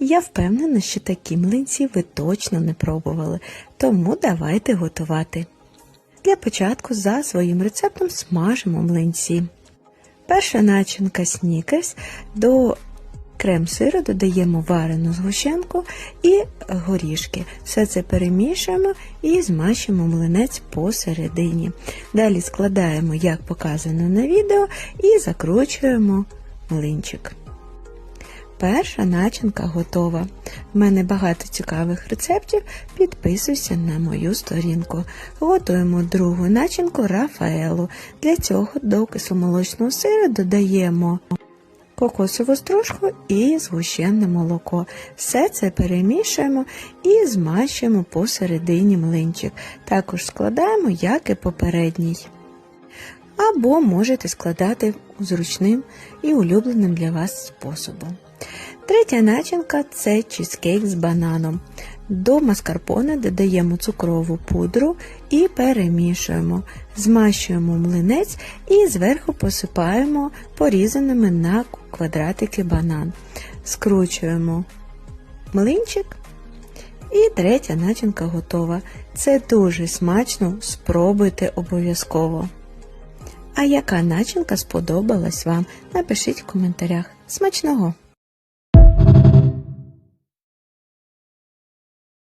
Я впевнена, що такі млинці ви точно не пробували, тому давайте готувати. Для початку за своїм рецептом смажимо млинці. Перша начинка снікерс до крем-сиру додаємо варену згущенку і горішки. Все це перемішуємо і змащуємо млинець посередині. Далі складаємо, як показано на відео, і закручуємо млинчик. Перша начинка готова. В мене багато цікавих рецептів. Підписуйся на мою сторінку. Готуємо другу начинку Рафаелу. Для цього до кисломолочного сиру додаємо кокосову стружку і згущенне молоко. Все це перемішуємо і змащуємо посередині млинчик. Також складаємо, як і попередній. Або можете складати зручним і улюбленим для вас способом. Третя начинка це чизкейк з бананом. До маскарпоне додаємо цукрову пудру і перемішуємо. Змащуємо млинець і зверху посипаємо порізаними на квадратики банан. Скручуємо млинчик. І третя начинка готова. Це дуже смачно, спробуйте обов'язково. А яка начинка сподобалась вам? Напишіть в коментарях. Смачного!